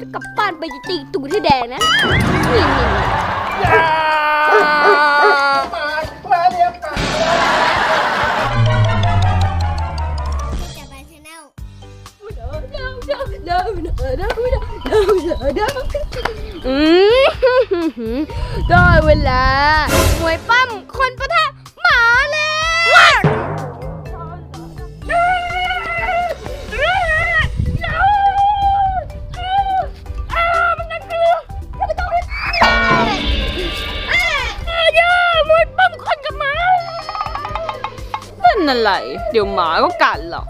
จะกลับบ้านไปจะตีตูดให้แดงนะนี่นี่มาเรียกกันจับไปชแนลอืมได้เวลามวยปั้มคนประทะ อะไร เดี๋ยวหมาก็กัดหรอก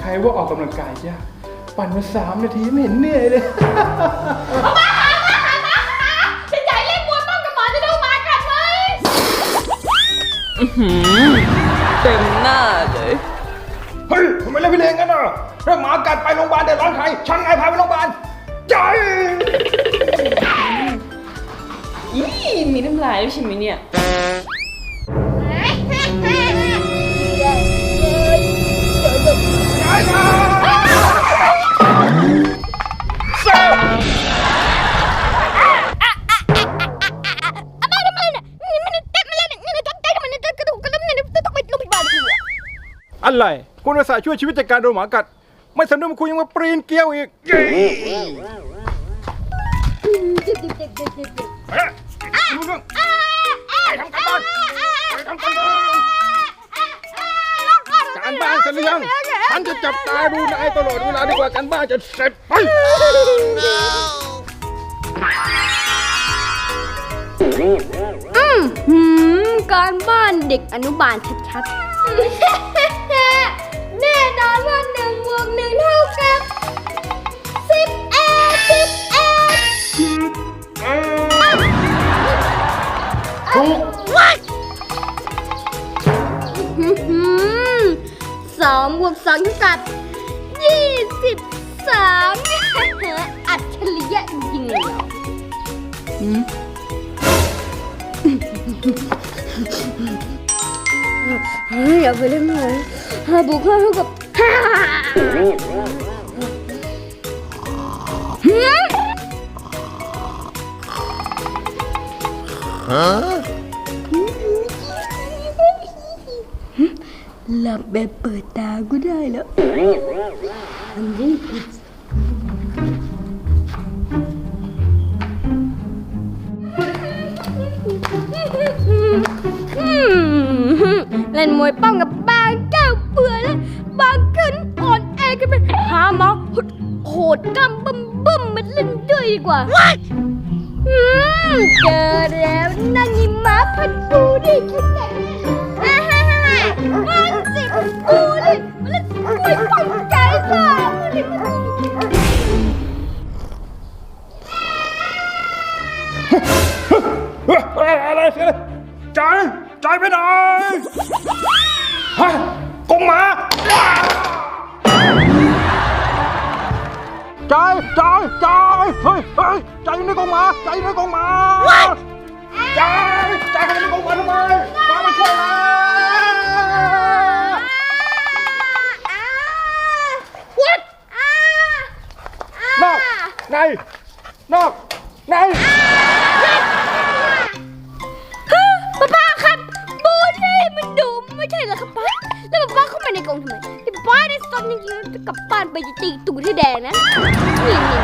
ใครว่าออกกำลังกายยากปั่นมาสามนาทีไม่เห็นเหนื่อยเลย อีมีน้ำลายด้วยใช่ไหมเนี่ยอามาทำไมเนี่ยนี่มันเต็มมาแล้วเนี่ยนี่ตั้งใจทำไมเนี่ยกระดูกกระดูกเนี่ยต้องไรงพยาบาลเลยอะไร คุณอาสาห์ช่วยชีวิตจากการโดนหมากัด ไม่สนุกคุณยังมาปรีนเกลียวอีกเย้เฮ้ยรู้เรื่องไปทำการบ้านไปทำการบ้านการบ้านเสร็จหรือยังฉันจะจับตาดูนายตลอดเวลาดีกว่าการบ้านจะเสร็จไป อืมหืมการบ้านเด็กอนุบาลชัดๆ ถูกหืมสองบวกสองเท่ากับยี่สิบสามอัจฉริยะจริงๆเลยเหรอเฮ้ยอย่าไปเล่นเลยห้าบวกห้าเท่ากับห้าหืม หลับแบบเปิดตาก็ได้แล้วอันนี้ผิดอืมเล่นมวยป้องกับบางแก้วเบื่อแล้วบางขึ้นอ่อนแอกันไปหาหมอโหดกำบึ้มบึ้มมาเล่นด้วยดีกว่าอืมเจอแล้วนั่งยิ้มมาพันปูดิคิดแต่ฮ่าฮ่าฮ่ามันสิปูดิมันเล่นมวยป้องใจค่ะมันเล่นมันเฮ้ยอะไรเสียใจใจไปไหนฮะกงหมาใจใจใจเฮ้ยเฮ้ยใจอยู่ในก งหมาใจอยู่ในกงหมาใจใจเข้าไปในก ใน นอก ใน ป้าป้าครับบูนี่มันดุไม่ใช่เหรอครับป้าแล้วป้าเข้ามาในกรงทำไมที่ป้าได้สอนจริงๆจะกลับบ้านไปจะตีตูดให้แดงนะนี่นี่